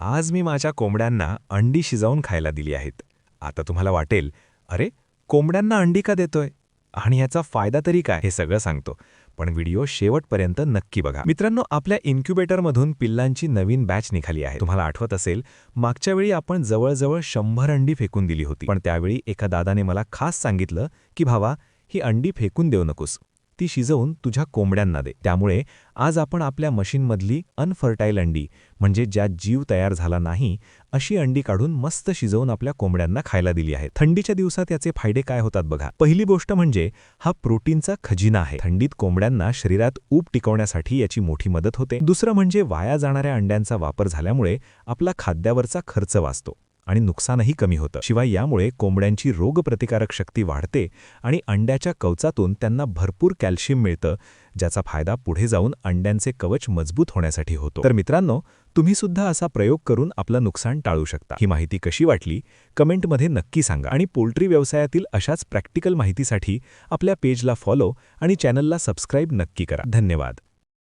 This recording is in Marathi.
आज मी माझ्या कोंबड्यांना अंडी शिजवून खायला दिली आहेत. आता तुम्हाला वाटेल अरे कोंबड्यांना अंडी का देतोय? आणि याचा फायदा तरी काय? हे सगळं सांगतो. पण व्हिडिओ शेवटपर्यंत नक्की बघा. मित्रांनो आपल्या इन्क्युबेटरमधून पिल्लांची नवीन बॅच निघाली आहे. तुम्हाला आठवत असेल मागच्या वेळी आपण जवळजवळ शंभर अंडी फेकून दिली होती. पण त्यावेळी एका दादाने मला खास सांगितलं की भावा ही अंडी फेकून देऊ नकोस. ती शिजवून तुझ्या कोंबड्यांना दे. त्यामुळे आज आपण आपल्या मशीनमधली अनफर्टाईल अंडी म्हणजे ज्यात जीव तयार झाला नाही अशी अंडी काढून मस्त शिजवून आपल्या कोंबड्यांना खायला दिली आहे. थंडीच्या दिवसात याचे फायदे काय होतात बघा. पहिली गोष्ट म्हणजे हा प्रोटीनचा खजिना आहे. थंडीत कोंबड्यांना शरीरात ऊब टिकवण्यासाठी याची मोठी मदत होते. दुसरं म्हणजे वाया जाणाऱ्या अंड्यांचा वापर झाल्यामुळे आपला खाद्यावरचा खर्च वाचतो. आणि नुकसानही कमी होतं. शिवाय यामुळे कोंबड्यांची रोगप्रतिकारक शक्ती वाढते आणि अंड्याच्या कवचातून त्यांना भरपूर कॅल्शियम मिळतं ज्याचा फायदा पुढे जाऊन अंड्यांचे कवच मजबूत होण्यासाठी होतो. तर मित्रांनो तुम्ही सुद्धा असा प्रयोग करून आपलं नुकसान टाळू शकता. ही माहिती कशी वाटली कमेंटमध्ये नक्की सांगा. आणि पोल्ट्री व्यवसायातील अशाच प्रॅक्टिकल माहितीसाठी आपल्या पेजला फॉलो आणि चॅनलला सबस्क्राईब नक्की करा. धन्यवाद.